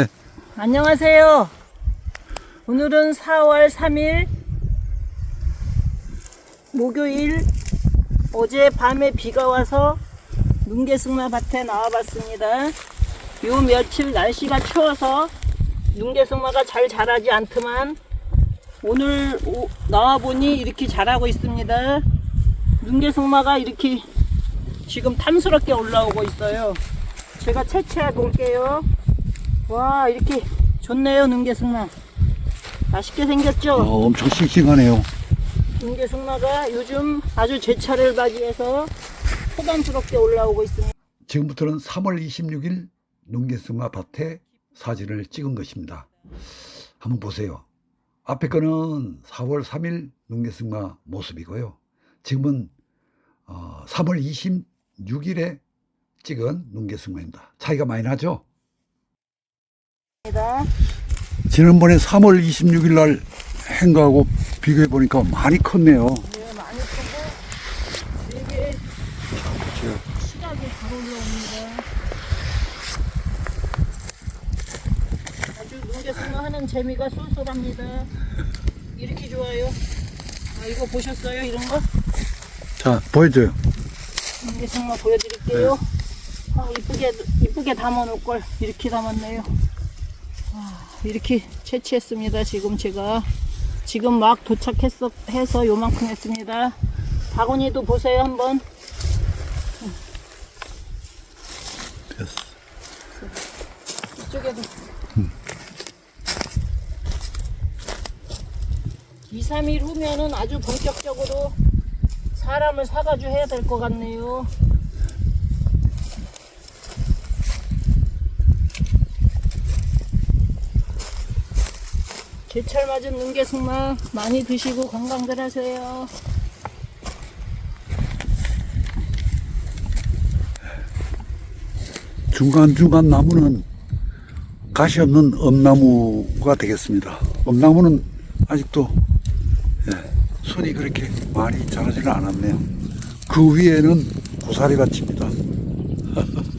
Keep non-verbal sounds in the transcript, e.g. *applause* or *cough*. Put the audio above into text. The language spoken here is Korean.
*laughs* 안녕하세요. 오늘은 4월 3일 목요일 어제 밤에 비가 와서 눈개승마 밭에 나와봤습니다. 요 며칠 날씨가 추워서 눈개승마가 잘 자라지 않더만 오늘 오- 나와보니 이렇게 자라고 있습니다. 눈개승마가 이렇게 지금 탐스럽게 올라오고 있어요. 제가 채채해 놓을게요. 와 이렇게 좋네요 능계승마 맛있게 생겼죠 어, 엄청 싱싱하네요. 능계승마가 요즘 아주 제철을 맞이해서 호감스럽게 올라오고 있습니다 지금부터는 3월 26일 농개승마 밭에 사진을 찍은 것입니다. 한번 보세요. 앞에 거는 4월 3일 농개승마 모습이고요. 지금은 어, 3월 26일에 찍은 농개승마입니다. 차이가 많이 나죠? 지난번에 3월 26일 날 행가하고 비교해 보니까 많이 컸네요. 네, 많이 크고 되게 실하게 잘 올라옵니다 아주 능계승마 하는 재미가 쏠쏠합니다 이렇게 좋아요 아, 이거 보셨어요 이런 거? 자, 보여줘요. 이게 정말 보여드릴게요. 아, 이쁘게, 이쁘게 담아놓을 걸. 이렇게 담았네요. 아, 이렇게 채취했습니다. 지금 제가. 지금 막 도착했어, 해서 요만큼 했습니다. 바구니도 보세요, 한번. 됐어. 이쪽에도. 2, 3일 후면은 아주 본격적으로 사람을 사가지고 해야 될 것 같네요. 제철 맞은 능계승마 많이 드시고 건강들 하세요. 중간중간 나무는 가시 없는 엄나무가 되겠습니다. 엄나무는 아직도 예, 손이 그렇게 많이 자라지는 않았네요. 그 위에는 고사리가 칩니다. *laughs*